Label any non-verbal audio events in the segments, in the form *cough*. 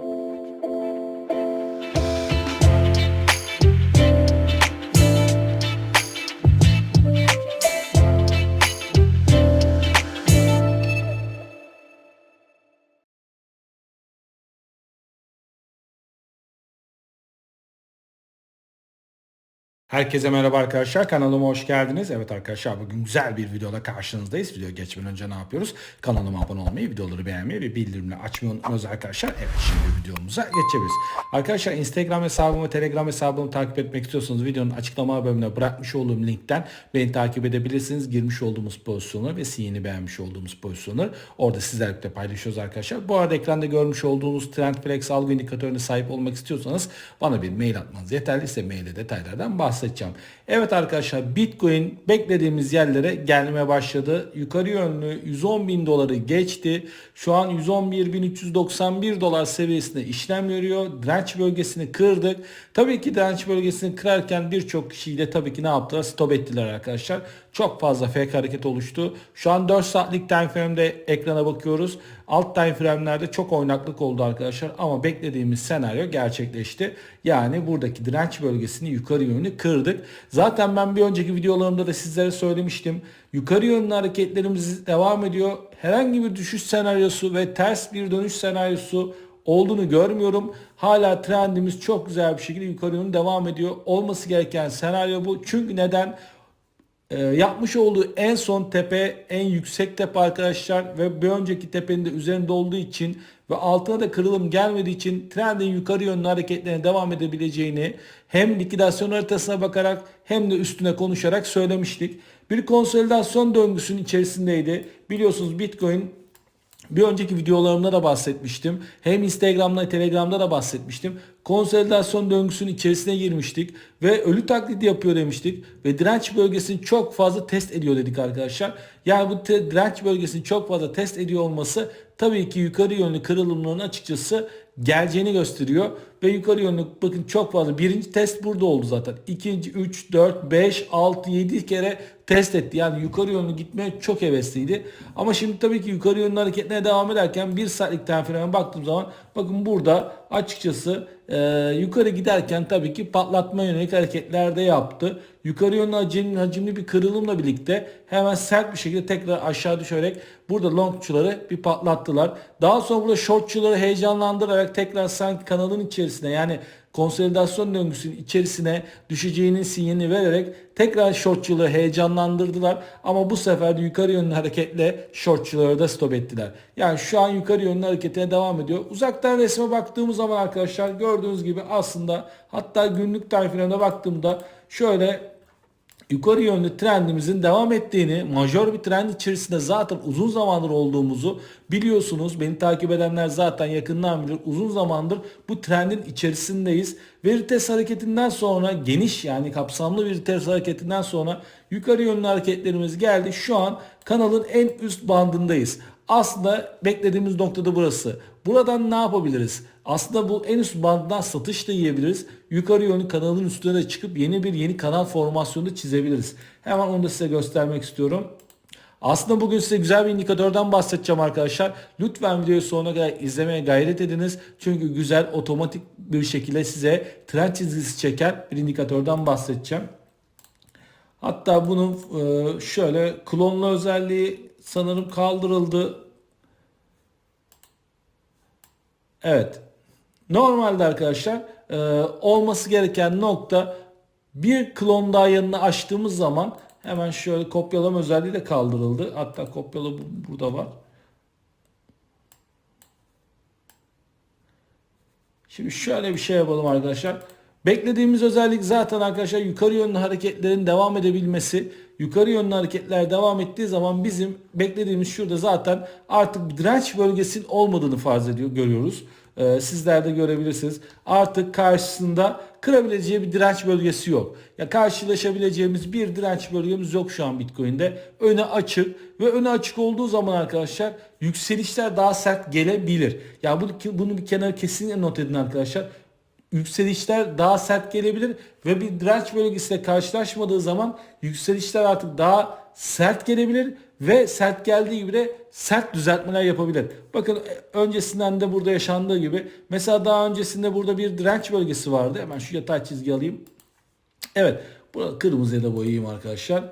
thank *laughs* you Herkese merhaba arkadaşlar. Kanalıma hoş geldiniz. Evet arkadaşlar bugün güzel bir videoda karşınızdayız. Video geçmeden önce ne yapıyoruz? Kanalıma abone olmayı, videoları beğenmeyi ve bildirimleri açmayı unutmayınız arkadaşlar. Evet şimdi videomuza geçebiliriz. Arkadaşlar Instagram hesabımı Telegram hesabımı takip etmek istiyorsanız videonun açıklama bölümüne bırakmış olduğum linkten beni takip edebilirsiniz. Girmiş olduğumuz pozisyonu ve sinyini beğenmiş olduğumuz pozisyonu orada sizlerle paylaşıyoruz arkadaşlar. Bu arada ekranda görmüş olduğunuz Trendflex algı indikatörüne sahip olmak istiyorsanız bana bir mail atmanız yeterli. Size mailde detaylardan bahsedeceğim bahsedeceğim. Evet arkadaşlar Bitcoin beklediğimiz yerlere gelmeye başladı. Yukarı yönlü 110 bin doları geçti. Şu an 111.391 dolar seviyesinde işlem görüyor. Direnç bölgesini kırdık. Tabii ki direnç bölgesini kırarken birçok kişiyle tabii ki ne yaptılar? Stop ettiler arkadaşlar. Çok fazla fake hareket oluştu. Şu an 4 saatlik time frame'de ekrana bakıyoruz. Alt time frame'lerde çok oynaklık oldu arkadaşlar ama beklediğimiz senaryo gerçekleşti. Yani buradaki direnç bölgesini yukarı yönlü kırdık. Zaten ben bir önceki videolarımda da sizlere söylemiştim. Yukarı yönlü hareketlerimiz devam ediyor. Herhangi bir düşüş senaryosu ve ters bir dönüş senaryosu olduğunu görmüyorum. Hala trendimiz çok güzel bir şekilde yukarı yönlü devam ediyor. Olması gereken senaryo bu. Çünkü neden? E, yapmış olduğu en son tepe en yüksek tepe arkadaşlar ve bir önceki tepenin de üzerinde olduğu için ve altına da kırılım gelmediği için trendin yukarı yönlü hareketlerine devam edebileceğini hem likidasyon haritasına bakarak hem de üstüne konuşarak söylemiştik. Bir konsolidasyon döngüsünün içerisindeydi. Biliyorsunuz Bitcoin bir önceki videolarımda da bahsetmiştim. Hem Instagram'da Telegram'da da bahsetmiştim. Konsolidasyon döngüsünün içerisine girmiştik ve ölü taklidi yapıyor demiştik ve direnç bölgesini çok fazla test ediyor dedik arkadaşlar. Yani bu direnç bölgesini çok fazla test ediyor olması tabii ki yukarı yönlü kırılımların açıkçası geleceğini gösteriyor. Ve yukarı yönlü bakın çok fazla. Birinci test burada oldu zaten. İkinci, 3, 4, 5, 6, 7 kere test etti. Yani yukarı yönlü gitmeye çok hevesliydi. Ama şimdi tabii ki yukarı yönlü hareketine devam ederken bir saatlik time baktığım zaman bakın burada açıkçası e, yukarı giderken tabii ki patlatma yönelik hareketler de yaptı. Yukarı yönlü hacimli, hacimli bir kırılımla birlikte hemen sert bir şekilde tekrar aşağı düşerek burada longçuları bir patlattılar. Daha sonra burada shortçuları heyecanlandırarak tekrar sanki kanalın içerisine yani konsolidasyon döngüsünün içerisine düşeceğinin sinyalini vererek tekrar shortçuları heyecanlandırdılar. Ama bu sefer de yukarı yönlü hareketle shortçuları da stop ettiler. Yani şu an yukarı yönlü hareketine devam ediyor. Uzaktan resme baktığımız zaman arkadaşlar gördüğünüz gibi aslında hatta günlük tarifine baktığımda şöyle yukarı yönlü trendimizin devam ettiğini, majör bir trend içerisinde zaten uzun zamandır olduğumuzu biliyorsunuz. Beni takip edenler zaten yakından bilir. Uzun zamandır bu trendin içerisindeyiz. Ve vites hareketinden sonra geniş yani kapsamlı bir vites hareketinden sonra yukarı yönlü hareketlerimiz geldi. Şu an kanalın en üst bandındayız. Aslında beklediğimiz noktada burası. Buradan ne yapabiliriz? Aslında bu en üst banddan satış da yiyebiliriz. Yukarı yönlü kanalın üstüne de çıkıp yeni bir yeni kanal formasyonu da çizebiliriz. Hemen onu da size göstermek istiyorum. Aslında bugün size güzel bir indikatörden bahsedeceğim arkadaşlar. Lütfen videoyu sonuna kadar izlemeye gayret ediniz. Çünkü güzel otomatik bir şekilde size trend çizgisi çeken bir indikatörden bahsedeceğim. Hatta bunun e, şöyle klonlu özelliği sanırım kaldırıldı. Evet. Normalde arkadaşlar e, olması gereken nokta bir klon daha yanına açtığımız zaman hemen şöyle kopyalama özelliği de kaldırıldı. Hatta kopyala burada var. Şimdi şöyle bir şey yapalım arkadaşlar. Beklediğimiz özellik zaten arkadaşlar yukarı yönlü hareketlerin devam edebilmesi. Yukarı yönlü hareketler devam ettiği zaman bizim beklediğimiz şurada zaten artık direnç bölgesinin olmadığını farz ediyor, görüyoruz. Ee, sizler de görebilirsiniz. Artık karşısında kırabileceği bir direnç bölgesi yok. Ya karşılaşabileceğimiz bir direnç bölgemiz yok şu an Bitcoin'de. Öne açık ve öne açık olduğu zaman arkadaşlar yükselişler daha sert gelebilir. Ya bunu, bunu bir kenara kesinlikle not edin arkadaşlar yükselişler daha sert gelebilir ve bir direnç bölgesiyle karşılaşmadığı zaman yükselişler artık daha sert gelebilir ve sert geldiği gibi de sert düzeltmeler yapabilir. Bakın e, öncesinden de burada yaşandığı gibi mesela daha öncesinde burada bir direnç bölgesi vardı. Hemen şu yatay çizgi alayım. Evet. Burada kırmızıya da boyayayım arkadaşlar.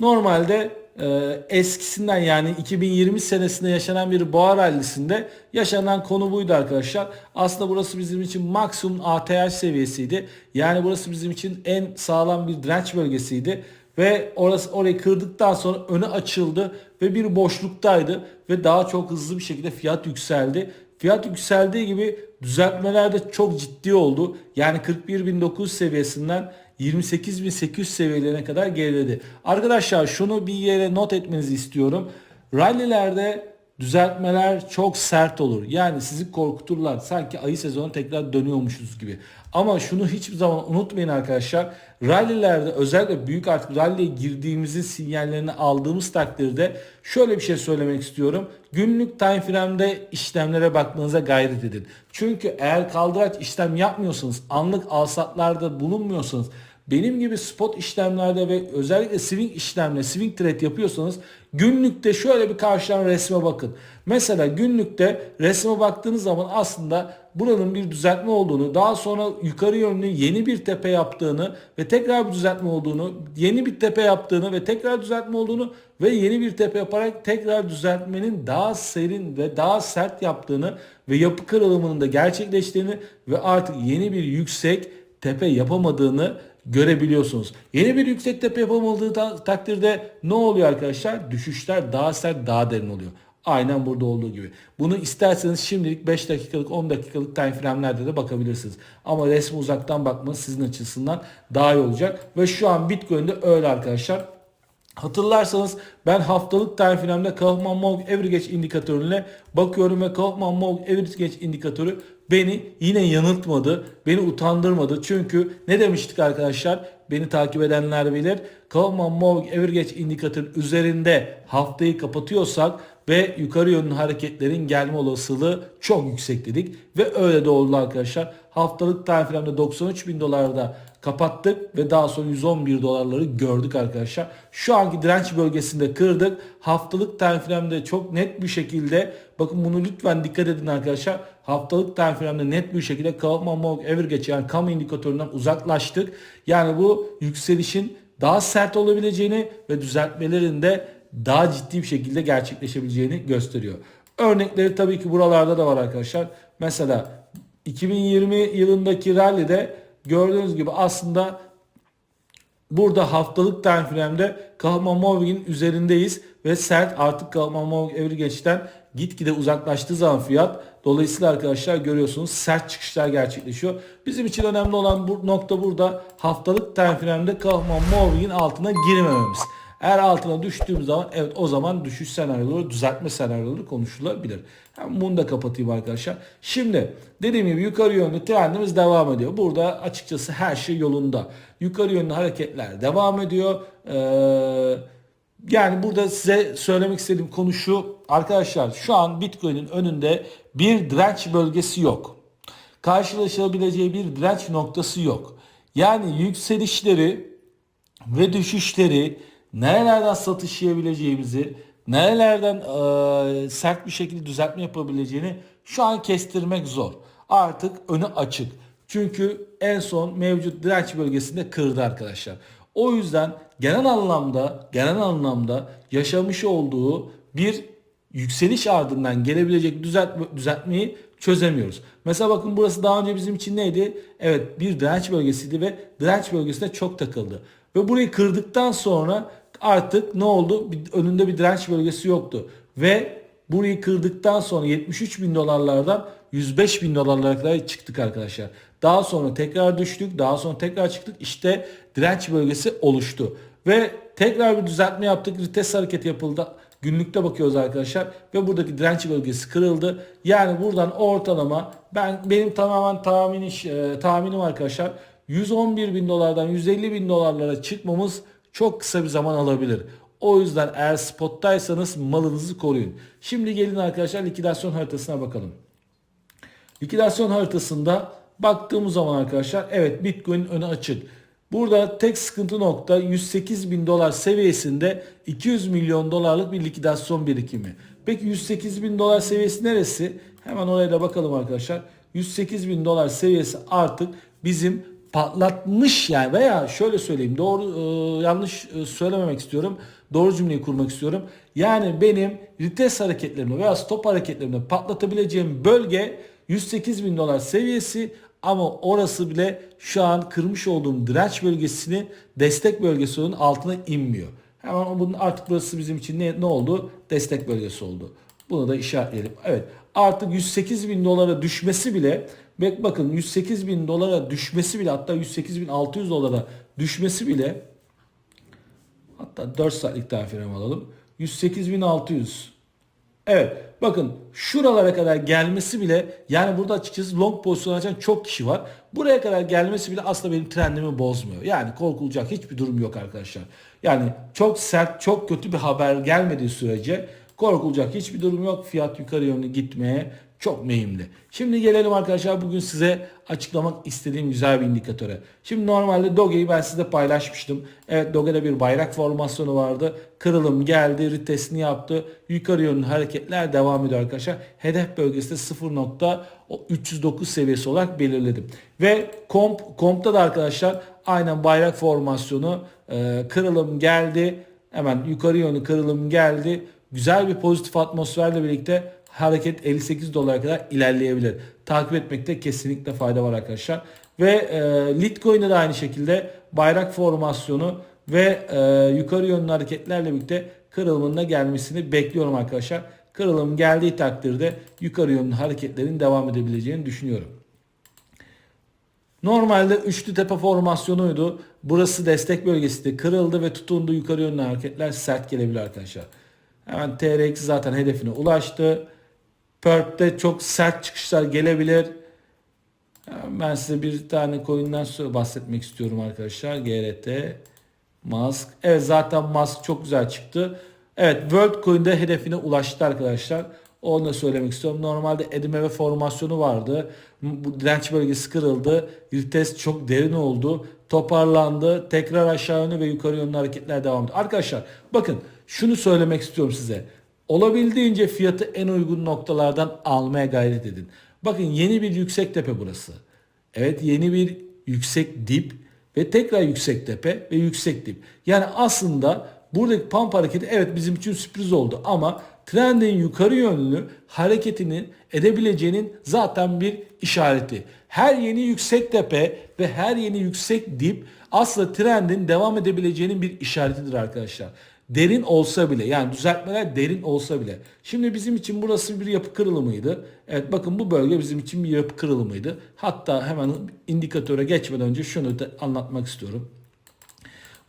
Normalde e, eskisinden yani 2020 senesinde yaşanan bir boğa rallisinde yaşanan konu buydu arkadaşlar. Aslında burası bizim için maksimum ATH seviyesiydi. Yani burası bizim için en sağlam bir direnç bölgesiydi. Ve orası orayı kırdıktan sonra önü açıldı ve bir boşluktaydı ve daha çok hızlı bir şekilde fiyat yükseldi. Fiyat yükseldiği gibi düzeltmeler de çok ciddi oldu. Yani 41.900 seviyesinden 28.800 seviyelerine kadar geriledi. Arkadaşlar şunu bir yere not etmenizi istiyorum. Rallilerde düzeltmeler çok sert olur. Yani sizi korkuturlar. Sanki ayı sezonu tekrar dönüyormuşuz gibi. Ama şunu hiçbir zaman unutmayın arkadaşlar. Rallilerde özellikle büyük artık ralliye girdiğimizin sinyallerini aldığımız takdirde şöyle bir şey söylemek istiyorum. Günlük time frame'de işlemlere bakmanıza gayret edin. Çünkü eğer kaldıraç işlem yapmıyorsanız, anlık alsatlarda bulunmuyorsanız benim gibi spot işlemlerde ve özellikle swing işlemle swing trade yapıyorsanız günlükte şöyle bir karşıdan resme bakın. Mesela günlükte resme baktığınız zaman aslında buranın bir düzeltme olduğunu, daha sonra yukarı yönlü yeni bir tepe yaptığını ve tekrar bir düzeltme olduğunu, yeni bir tepe yaptığını ve tekrar düzeltme olduğunu ve yeni bir tepe yaparak tekrar düzeltmenin daha serin ve daha sert yaptığını ve yapı kırılımının da gerçekleştiğini ve artık yeni bir yüksek tepe yapamadığını görebiliyorsunuz. Yeni bir yüksek tepe yapamadığı takdirde ne oluyor arkadaşlar? Düşüşler daha sert, daha derin oluyor. Aynen burada olduğu gibi. Bunu isterseniz şimdilik 5 dakikalık 10 dakikalık time frame'lerde de bakabilirsiniz. Ama resmi uzaktan bakmanız sizin açısından daha iyi olacak. Ve şu an Bitcoin'de öyle arkadaşlar. Hatırlarsanız ben haftalık time frame'de Kaufman Morgan Average indikatörüne bakıyorum ve Kaufman Morgan Average indikatörü beni yine yanıltmadı. Beni utandırmadı. Çünkü ne demiştik arkadaşlar? Beni takip edenler bilir. Kaufman Morgan Average indikatörün üzerinde haftayı kapatıyorsak ve yukarı yönlü hareketlerin gelme olasılığı çok yüksek dedik. Ve öyle de oldu arkadaşlar. Haftalık frame'de 93 bin dolarda kapattık ve daha sonra 111 dolarları gördük arkadaşlar. Şu anki direnç bölgesinde kırdık. Haftalık frame'de çok net bir şekilde bakın bunu lütfen dikkat edin arkadaşlar. Haftalık frame'de net bir şekilde Kaufman Morgan Average yani kamu indikatöründen uzaklaştık. Yani bu yükselişin daha sert olabileceğini ve düzeltmelerin de daha ciddi bir şekilde gerçekleşebileceğini gösteriyor. Örnekleri tabii ki buralarda da var arkadaşlar. Mesela 2020 yılındaki rally'de gördüğünüz gibi aslında burada haftalık time frame'de Kahraman Morgan'in üzerindeyiz ve sert artık Kahraman Morgan Average'den gitgide uzaklaştığı zaman fiyat dolayısıyla arkadaşlar görüyorsunuz sert çıkışlar gerçekleşiyor. Bizim için önemli olan bu nokta burada haftalık time frame'de Kahraman Morgan'in altına girmememiz. Eğer altına düştüğüm zaman evet o zaman düşüş senaryoları, düzeltme senaryoları konuşulabilir. Hem bunu da kapatayım arkadaşlar. Şimdi dediğim gibi yukarı yönlü trendimiz devam ediyor. Burada açıkçası her şey yolunda. Yukarı yönlü hareketler devam ediyor. Ee, yani burada size söylemek istediğim konu şu. Arkadaşlar şu an Bitcoin'in önünde bir direnç bölgesi yok. Karşılaşabileceği bir direnç noktası yok. Yani yükselişleri ve düşüşleri nerelerden satış yiyebileceğimizi, nerelerden e, sert bir şekilde düzeltme yapabileceğini şu an kestirmek zor. Artık önü açık. Çünkü en son mevcut direnç bölgesinde kırdı arkadaşlar. O yüzden genel anlamda genel anlamda yaşamış olduğu bir yükseliş ardından gelebilecek düzeltme, düzeltmeyi çözemiyoruz. Mesela bakın burası daha önce bizim için neydi? Evet bir direnç bölgesiydi ve direnç bölgesine çok takıldı. Ve burayı kırdıktan sonra artık ne oldu? Bir, önünde bir direnç bölgesi yoktu. Ve burayı kırdıktan sonra 73 bin dolarlardan 105 bin dolarlara kadar çıktık arkadaşlar. Daha sonra tekrar düştük. Daha sonra tekrar çıktık. İşte direnç bölgesi oluştu. Ve tekrar bir düzeltme yaptık. Vites hareketi yapıldı. Günlükte bakıyoruz arkadaşlar ve buradaki direnç bölgesi kırıldı. Yani buradan ortalama ben benim tamamen tahmin iş, e, tahminim arkadaşlar 111 bin dolardan 150 bin dolarlara çıkmamız çok kısa bir zaman alabilir. O yüzden eğer spottaysanız malınızı koruyun. Şimdi gelin arkadaşlar likidasyon haritasına bakalım. Likidasyon haritasında baktığımız zaman arkadaşlar evet Bitcoin önü açık. Burada tek sıkıntı nokta 108 bin dolar seviyesinde 200 milyon dolarlık bir likidasyon birikimi. Peki 108 bin dolar seviyesi neresi? Hemen oraya da bakalım arkadaşlar. 108 bin dolar seviyesi artık bizim patlatmış yani veya şöyle söyleyeyim doğru e, yanlış e, söylememek istiyorum. Doğru cümleyi kurmak istiyorum. Yani benim vites hareketlerimde veya stop hareketlerimde patlatabileceğim bölge 108 bin dolar seviyesi ama orası bile şu an kırmış olduğum direnç bölgesini destek bölgesi onun altına inmiyor. Hemen bunun artık burası bizim için ne, ne oldu? Destek bölgesi oldu. Bunu da işaretleyelim. Evet artık 108 bin dolara düşmesi bile bak bakın 108 bin dolara düşmesi bile hatta 108 bin 600 dolara düşmesi bile hatta 4 saatlik frame alalım. 108 bin 600 Evet bakın şuralara kadar gelmesi bile yani burada açıkçası long pozisyon açan çok kişi var. Buraya kadar gelmesi bile aslında benim trendimi bozmuyor. Yani korkulacak hiçbir durum yok arkadaşlar. Yani çok sert çok kötü bir haber gelmediği sürece korkulacak hiçbir durum yok. Fiyat yukarı yönlü gitmeye çok mühimli. Şimdi gelelim arkadaşlar bugün size açıklamak istediğim güzel bir indikatöre. Şimdi normalde Doge'yi ben size paylaşmıştım. Evet Doge'de bir bayrak formasyonu vardı. Kırılım geldi, retestini yaptı. Yukarı yönlü hareketler devam ediyor arkadaşlar. Hedef bölgesi de 0.309 seviyesi olarak belirledim. Ve komp, kompta da arkadaşlar aynen bayrak formasyonu e, kırılım geldi. Hemen yukarı yönlü kırılım geldi. Güzel bir pozitif atmosferle birlikte hareket 58 dolara kadar ilerleyebilir. Takip etmekte kesinlikle fayda var arkadaşlar. Ve e, Litecoin'de de aynı şekilde bayrak formasyonu ve e, yukarı yönlü hareketlerle birlikte kırılımında gelmesini bekliyorum arkadaşlar. Kırılım geldiği takdirde yukarı yönlü hareketlerin devam edebileceğini düşünüyorum. Normalde üçlü tepe formasyonuydu. Burası destek bölgesinde kırıldı ve tutundu yukarı yönlü hareketler sert gelebilir arkadaşlar. Hemen TRX zaten hedefine ulaştı. Perp'te çok sert çıkışlar gelebilir. Ben size bir tane coin'den bahsetmek istiyorum arkadaşlar. GRT, Mask. Evet zaten Mask çok güzel çıktı. Evet World Coin'de hedefine ulaştı arkadaşlar. Onu da söylemek istiyorum. Normalde edime ve formasyonu vardı. Bu direnç bölgesi kırıldı. Retest çok derin oldu. Toparlandı. Tekrar aşağı yönlü ve yukarı yönlü hareketler devam ediyor. Arkadaşlar bakın şunu söylemek istiyorum size. Olabildiğince fiyatı en uygun noktalardan almaya gayret edin. Bakın yeni bir yüksek tepe burası. Evet yeni bir yüksek dip ve tekrar yüksek tepe ve yüksek dip. Yani aslında buradaki pump hareketi evet bizim için sürpriz oldu ama trendin yukarı yönlü hareketinin edebileceğinin zaten bir işareti. Her yeni yüksek tepe ve her yeni yüksek dip aslında trendin devam edebileceğinin bir işaretidir arkadaşlar derin olsa bile yani düzeltmeler derin olsa bile. Şimdi bizim için burası bir yapı kırılımıydı. Evet bakın bu bölge bizim için bir yapı kırılımıydı. Hatta hemen indikatöre geçmeden önce şunu da anlatmak istiyorum.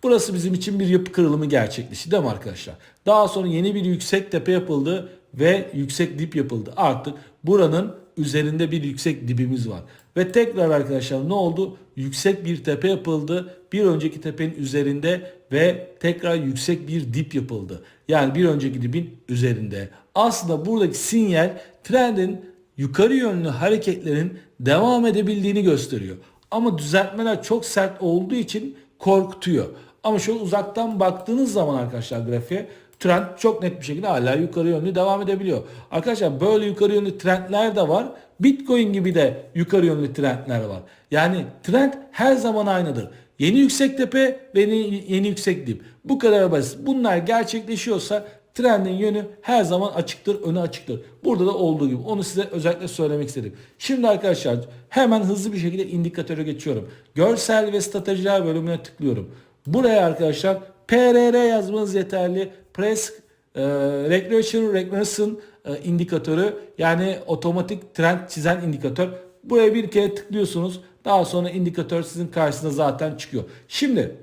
Burası bizim için bir yapı kırılımı gerçekleşti değil mi arkadaşlar? Daha sonra yeni bir yüksek tepe yapıldı ve yüksek dip yapıldı. Artık buranın üzerinde bir yüksek dibimiz var. Ve tekrar arkadaşlar ne oldu? Yüksek bir tepe yapıldı. Bir önceki tepenin üzerinde ve tekrar yüksek bir dip yapıldı. Yani bir önceki dibin üzerinde. Aslında buradaki sinyal trendin yukarı yönlü hareketlerin devam edebildiğini gösteriyor. Ama düzeltmeler çok sert olduğu için korkutuyor. Ama şöyle uzaktan baktığınız zaman arkadaşlar grafiğe trend çok net bir şekilde hala yukarı yönlü devam edebiliyor. Arkadaşlar böyle yukarı yönlü trendler de var. Bitcoin gibi de yukarı yönlü trendler var. Yani trend her zaman aynıdır. Yeni yüksek tepe ve yeni, yeni yüksek dip. Bu kadar basit. Bunlar gerçekleşiyorsa trendin yönü her zaman açıktır, önü açıktır. Burada da olduğu gibi. Onu size özellikle söylemek istedim. Şimdi arkadaşlar hemen hızlı bir şekilde indikatöre geçiyorum. Görsel ve stratejiler bölümüne tıklıyorum. Buraya arkadaşlar PRR yazmanız yeterli. Press e, Regression Regression e, indikatörü yani otomatik trend çizen indikatör. Buraya bir kere tıklıyorsunuz. Daha sonra indikatör sizin karşısına zaten çıkıyor. Şimdi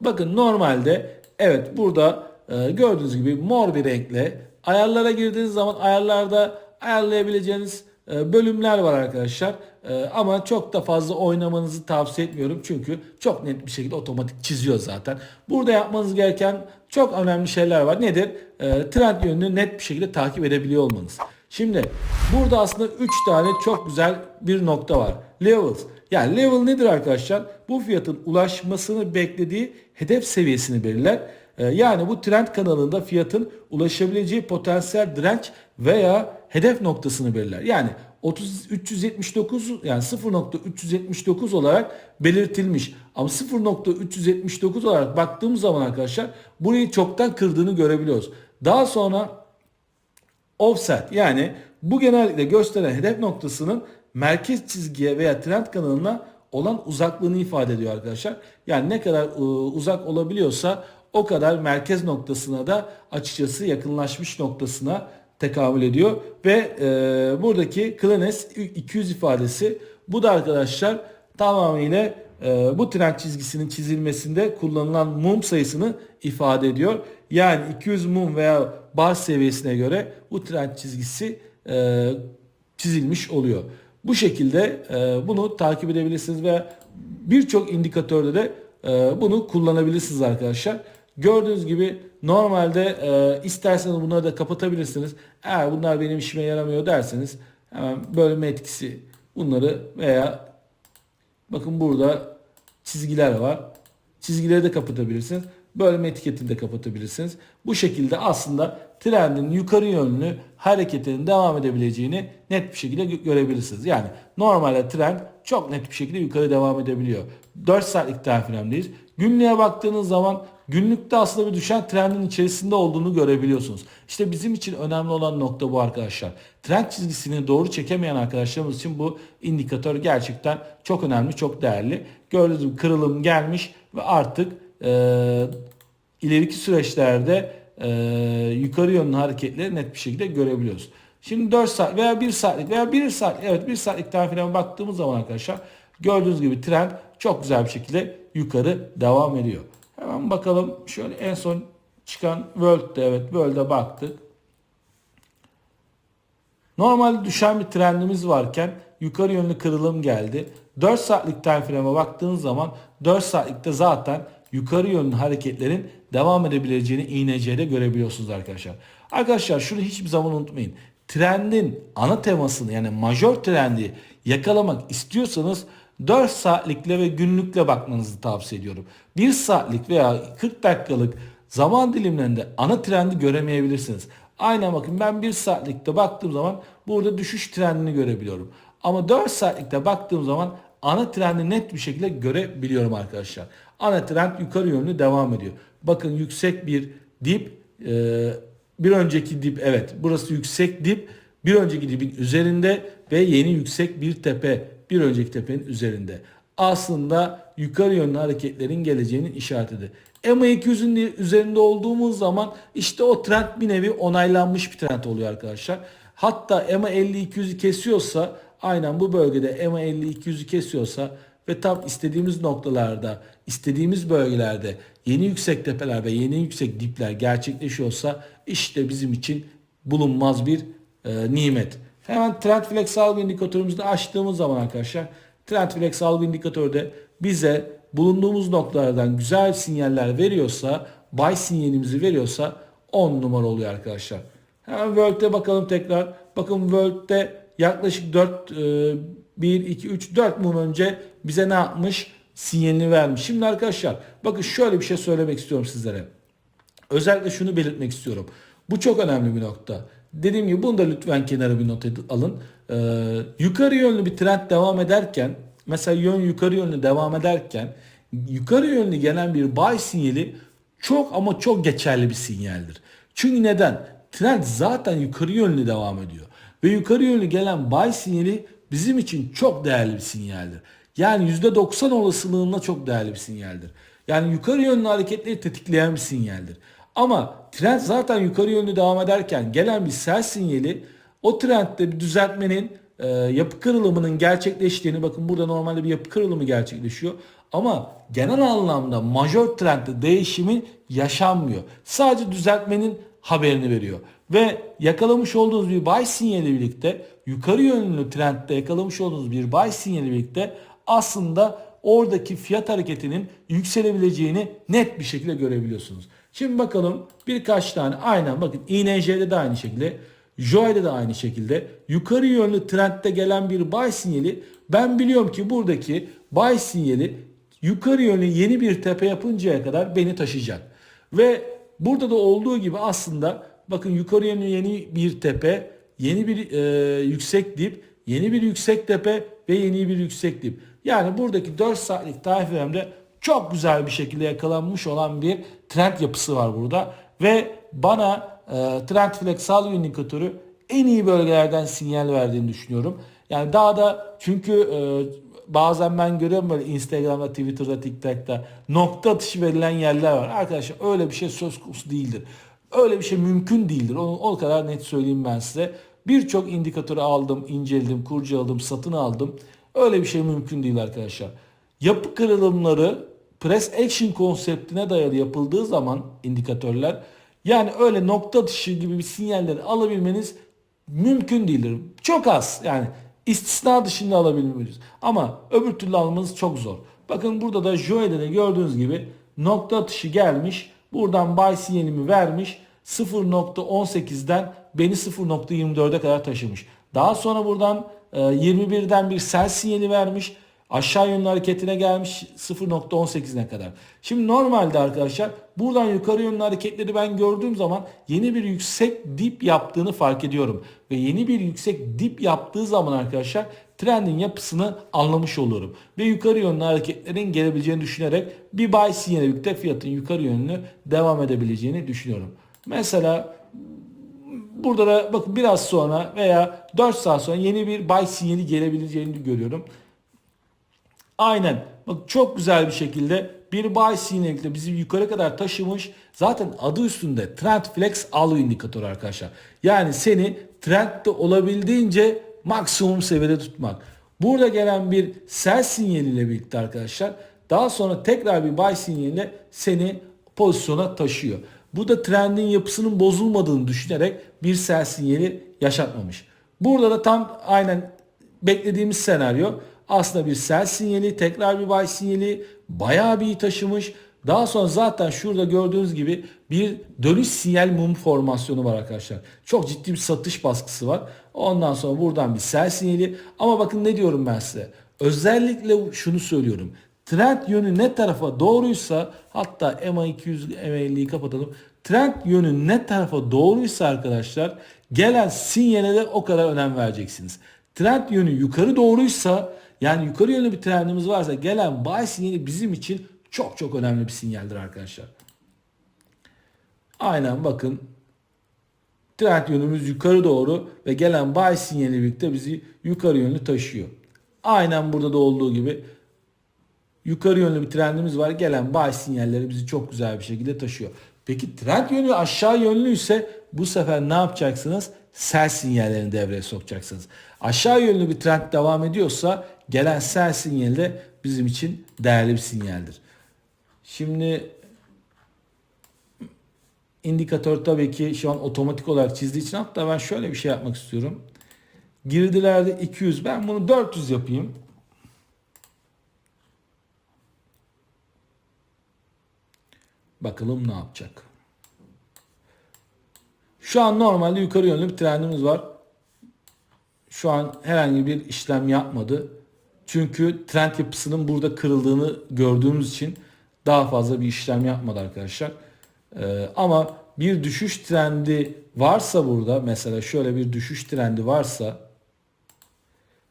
bakın normalde evet burada e, gördüğünüz gibi mor bir renkle ayarlara girdiğiniz zaman ayarlarda ayarlayabileceğiniz e, bölümler var arkadaşlar. E, ama çok da fazla oynamanızı tavsiye etmiyorum. Çünkü çok net bir şekilde otomatik çiziyor zaten. Burada yapmanız gereken çok önemli şeyler var. Nedir? E, trend yönünü net bir şekilde takip edebiliyor olmanız. Şimdi burada aslında 3 tane çok güzel bir nokta var. Levels. Yani level nedir arkadaşlar? Bu fiyatın ulaşmasını beklediği hedef seviyesini belirler. Ee, Yani bu trend kanalında fiyatın ulaşabileceği potansiyel direnç veya hedef noktasını belirler. Yani 30 379 yani 0.379 olarak belirtilmiş. Ama 0.379 olarak baktığımız zaman arkadaşlar burayı çoktan kırdığını görebiliyoruz. Daha sonra offset yani bu genellikle gösteren hedef noktasının merkez çizgiye veya trend kanalına olan uzaklığını ifade ediyor arkadaşlar. Yani ne kadar e, uzak olabiliyorsa o kadar merkez noktasına da açıkçası yakınlaşmış noktasına tekamül ediyor. Ve e, buradaki Klenes 200 ifadesi bu da arkadaşlar tamamıyla e, bu trend çizgisinin çizilmesinde kullanılan mum sayısını ifade ediyor. Yani 200 mum veya bar seviyesine göre bu trend çizgisi e, çizilmiş oluyor. Bu şekilde e, bunu takip edebilirsiniz ve birçok indikatörde de e, bunu kullanabilirsiniz arkadaşlar. Gördüğünüz gibi normalde e, isterseniz bunları da kapatabilirsiniz. Eğer bunlar benim işime yaramıyor derseniz hemen bölme etkisi bunları veya bakın burada çizgiler var. Çizgileri de kapatabilirsiniz. Bölme etiketini de kapatabilirsiniz. Bu şekilde aslında trendin yukarı yönlü hareketinin devam edebileceğini net bir şekilde gö- görebilirsiniz. Yani normalde trend çok net bir şekilde yukarı devam edebiliyor. 4 saatlik time frame'deyiz. Günlüğe baktığınız zaman günlükte aslında bir düşen trendin içerisinde olduğunu görebiliyorsunuz. İşte bizim için önemli olan nokta bu arkadaşlar. Trend çizgisini doğru çekemeyen arkadaşlarımız için bu indikatör gerçekten çok önemli, çok değerli. Gördüğünüz gibi kırılım gelmiş ve artık e, ileriki süreçlerde e, yukarı yönlü hareketleri net bir şekilde görebiliyoruz. Şimdi 4 saat veya 1 saatlik veya 1 saat evet 1 saatlik frame'e baktığımız zaman arkadaşlar gördüğünüz gibi trend çok güzel bir şekilde yukarı devam ediyor. Hemen bakalım şöyle en son çıkan World'de evet World'e baktık. Normalde düşen bir trendimiz varken yukarı yönlü kırılım geldi. 4 saatlik time frame'e baktığınız zaman 4 saatlikte zaten yukarı yönlü hareketlerin devam edebileceğini iğneceyle görebiliyorsunuz arkadaşlar. Arkadaşlar şunu hiçbir zaman unutmayın. Trendin ana temasını yani majör trendi yakalamak istiyorsanız 4 saatlikle ve günlükle bakmanızı tavsiye ediyorum. 1 saatlik veya 40 dakikalık zaman dilimlerinde ana trendi göremeyebilirsiniz. Aynen bakın ben 1 saatlikte baktığım zaman burada düşüş trendini görebiliyorum. Ama 4 saatlikte baktığım zaman ana trendi net bir şekilde görebiliyorum arkadaşlar. Ana trend yukarı yönlü devam ediyor. Bakın yüksek bir dip e, bir önceki dip evet burası yüksek dip bir önceki dibin üzerinde ve yeni yüksek bir tepe bir önceki tepenin üzerinde. Aslında yukarı yönlü hareketlerin geleceğinin işaretidir. EMA 200'ün üzerinde olduğumuz zaman işte o trend bir nevi onaylanmış bir trend oluyor arkadaşlar. Hatta EMA 50-200'ü kesiyorsa aynen bu bölgede EMA 50-200'ü kesiyorsa ve tam istediğimiz noktalarda, istediğimiz bölgelerde yeni yüksek tepeler ve yeni yüksek dipler gerçekleşiyorsa işte bizim için bulunmaz bir e, nimet. Hemen Trendflex algı indikatörümüzü de açtığımız zaman arkadaşlar Trendflex algı indikatörde bize bulunduğumuz noktalardan güzel sinyaller veriyorsa, buy sinyalimizi veriyorsa 10 numara oluyor arkadaşlar. Hemen World'e bakalım tekrar. Bakın World'de yaklaşık 4 e, 1 2 3 4 mum önce bize ne yapmış? Sinyalini vermiş. Şimdi arkadaşlar bakın şöyle bir şey söylemek istiyorum sizlere. Özellikle şunu belirtmek istiyorum. Bu çok önemli bir nokta. Dediğim gibi bunu da lütfen kenara bir not alın. Ee, yukarı yönlü bir trend devam ederken mesela yön yukarı yönlü devam ederken yukarı yönlü gelen bir buy sinyali çok ama çok geçerli bir sinyaldir. Çünkü neden? Trend zaten yukarı yönlü devam ediyor. Ve yukarı yönlü gelen buy sinyali bizim için çok değerli bir sinyaldir. Yani %90 olasılığında çok değerli bir sinyaldir. Yani yukarı yönlü hareketleri tetikleyen bir sinyaldir. Ama trend zaten yukarı yönlü devam ederken gelen bir sell sinyali o trendde bir düzeltmenin e, yapı kırılımının gerçekleştiğini bakın burada normalde bir yapı kırılımı gerçekleşiyor. Ama genel anlamda majör trendde değişimi yaşanmıyor. Sadece düzeltmenin haberini veriyor. Ve yakalamış olduğunuz bir buy sinyali birlikte yukarı yönlü trendde yakalamış olduğunuz bir buy sinyali birlikte aslında oradaki fiyat hareketinin yükselebileceğini net bir şekilde görebiliyorsunuz. Şimdi bakalım birkaç tane aynen bakın INJ'de de aynı şekilde Joy'de de aynı şekilde yukarı yönlü trendde gelen bir buy sinyali ben biliyorum ki buradaki buy sinyali yukarı yönlü yeni bir tepe yapıncaya kadar beni taşıyacak. Ve burada da olduğu gibi aslında bakın yukarı yönlü yeni bir tepe, yeni bir e, yüksek dip, yeni bir yüksek tepe ve yeni bir yüksek dip. Yani buradaki 4 saatlik tariflemde çok güzel bir şekilde yakalanmış olan bir trend yapısı var burada. Ve bana e, trend flex al indikatörü en iyi bölgelerden sinyal verdiğini düşünüyorum. Yani daha da çünkü e, bazen ben görüyorum böyle Instagram'da, Twitter'da, TikTok'ta nokta atışı verilen yerler var. Arkadaşlar öyle bir şey söz konusu değildir. Öyle bir şey mümkün değildir. Onu o kadar net söyleyeyim ben size. Birçok indikatörü aldım, inceledim, kurcaladım, satın aldım. Öyle bir şey mümkün değil arkadaşlar. Yapı kırılımları press action konseptine dayalı yapıldığı zaman indikatörler yani öyle nokta atışı gibi bir sinyalleri alabilmeniz mümkün değildir. Çok az yani istisna dışında alabilmeniz. Ama öbür türlü almanız çok zor. Bakın burada da Joe'de de gördüğünüz gibi nokta atışı gelmiş. Buradan buy sinyalimi vermiş. 0.18'den beni 0.24'e kadar taşımış. Daha sonra buradan e, 21'den bir sell sinyali vermiş. Aşağı yönlü hareketine gelmiş 0.18'ne kadar. Şimdi normalde arkadaşlar buradan yukarı yönlü hareketleri ben gördüğüm zaman yeni bir yüksek dip yaptığını fark ediyorum. Ve yeni bir yüksek dip yaptığı zaman arkadaşlar trendin yapısını anlamış oluyorum. Ve yukarı yönlü hareketlerin gelebileceğini düşünerek bir buy sinyali birlikte fiyatın yukarı yönlü devam edebileceğini düşünüyorum. Mesela burada da bakın biraz sonra veya 4 saat sonra yeni bir buy sinyali gelebileceğini görüyorum. Aynen. Bak çok güzel bir şekilde bir buy sinyaliyle bizi yukarı kadar taşımış. Zaten adı üstünde trend flex al indikatörü arkadaşlar. Yani seni trendde olabildiğince maksimum seviyede tutmak. Burada gelen bir sell sinyaliyle birlikte arkadaşlar daha sonra tekrar bir buy sinyaliyle seni pozisyona taşıyor. Bu da trendin yapısının bozulmadığını düşünerek bir sell sinyali yaşatmamış. Burada da tam aynen beklediğimiz senaryo aslında bir sell sinyali, tekrar bir buy sinyali bayağı bir taşımış. Daha sonra zaten şurada gördüğünüz gibi bir dönüş sinyal mum formasyonu var arkadaşlar. Çok ciddi bir satış baskısı var. Ondan sonra buradan bir sell sinyali. Ama bakın ne diyorum ben size. Özellikle şunu söylüyorum. Trend yönü ne tarafa doğruysa hatta MA200 MA50'yi kapatalım. Trend yönü ne tarafa doğruysa arkadaşlar gelen sinyale de o kadar önem vereceksiniz. Trend yönü yukarı doğruysa yani yukarı yönlü bir trendimiz varsa gelen buy sinyali bizim için çok çok önemli bir sinyaldir arkadaşlar. Aynen bakın trend yönümüz yukarı doğru ve gelen buy sinyali birlikte bizi yukarı yönlü taşıyor. Aynen burada da olduğu gibi yukarı yönlü bir trendimiz var. Gelen buy sinyalleri bizi çok güzel bir şekilde taşıyor. Peki trend yönü aşağı yönlü ise bu sefer ne yapacaksınız? Sell sinyallerini devreye sokacaksınız. Aşağı yönlü bir trend devam ediyorsa gelen sell sinyali de bizim için değerli bir sinyaldir. Şimdi indikatör tabii ki şu an otomatik olarak çizdiği için hatta ben şöyle bir şey yapmak istiyorum. Girdilerde 200 ben bunu 400 yapayım. Bakalım ne yapacak. Şu an normalde yukarı yönlü bir trendimiz var. Şu an herhangi bir işlem yapmadı. Çünkü trend yapısının burada kırıldığını gördüğümüz için daha fazla bir işlem yapmadı arkadaşlar. Ee, ama bir düşüş trendi varsa burada mesela şöyle bir düşüş trendi varsa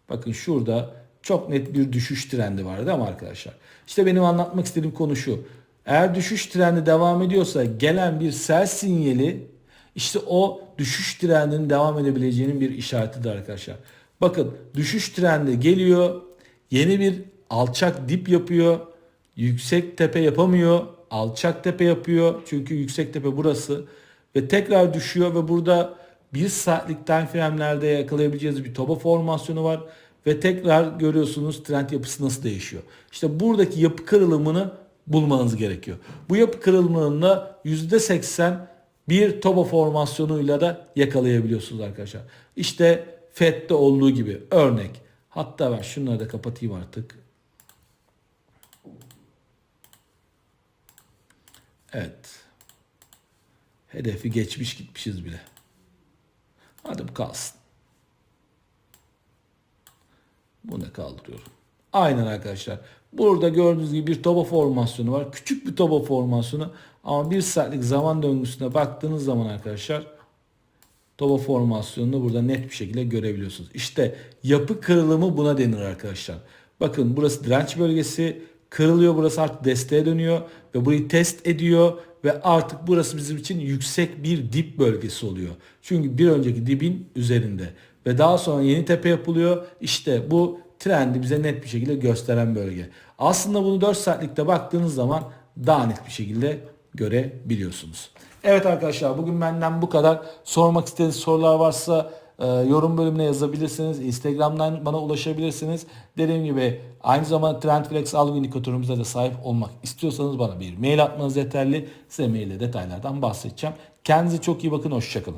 bakın şurada çok net bir düşüş trendi var değil mi arkadaşlar? İşte benim anlatmak istediğim konu şu. Eğer düşüş trendi devam ediyorsa gelen bir sell sinyali işte o düşüş trendinin devam edebileceğinin bir işaretidir arkadaşlar. Bakın düşüş trendi geliyor. Yeni bir alçak dip yapıyor. Yüksek tepe yapamıyor. Alçak tepe yapıyor. Çünkü yüksek tepe burası. Ve tekrar düşüyor ve burada bir saatlik time frame'lerde yakalayabileceğiniz bir toba formasyonu var. Ve tekrar görüyorsunuz trend yapısı nasıl değişiyor. İşte buradaki yapı kırılımını bulmanız gerekiyor. Bu yapı kırılımında %80 bir toba formasyonuyla da yakalayabiliyorsunuz arkadaşlar. İşte FED'de olduğu gibi örnek. Hatta ben şunları da kapatayım artık. Evet. Hedefi geçmiş gitmişiz bile. Hadi bu kalsın. Bunu kaldırıyorum. Aynen arkadaşlar. Burada gördüğünüz gibi bir toba formasyonu var. Küçük bir toba formasyonu. Ama bir saatlik zaman döngüsüne baktığınız zaman arkadaşlar toba formasyonunu burada net bir şekilde görebiliyorsunuz. İşte yapı kırılımı buna denir arkadaşlar. Bakın burası direnç bölgesi. Kırılıyor burası artık desteğe dönüyor. Ve burayı test ediyor. Ve artık burası bizim için yüksek bir dip bölgesi oluyor. Çünkü bir önceki dibin üzerinde. Ve daha sonra yeni tepe yapılıyor. İşte bu trendi bize net bir şekilde gösteren bölge. Aslında bunu 4 saatlikte baktığınız zaman daha net bir şekilde görebiliyorsunuz. Evet arkadaşlar bugün benden bu kadar. Sormak istediğiniz sorular varsa e, yorum bölümüne yazabilirsiniz. Instagram'dan bana ulaşabilirsiniz. Dediğim gibi aynı zamanda Trendflex algı indikatörümüze de sahip olmak istiyorsanız bana bir mail atmanız yeterli. Size mailde detaylardan bahsedeceğim. Kendinize çok iyi bakın. Hoşçakalın.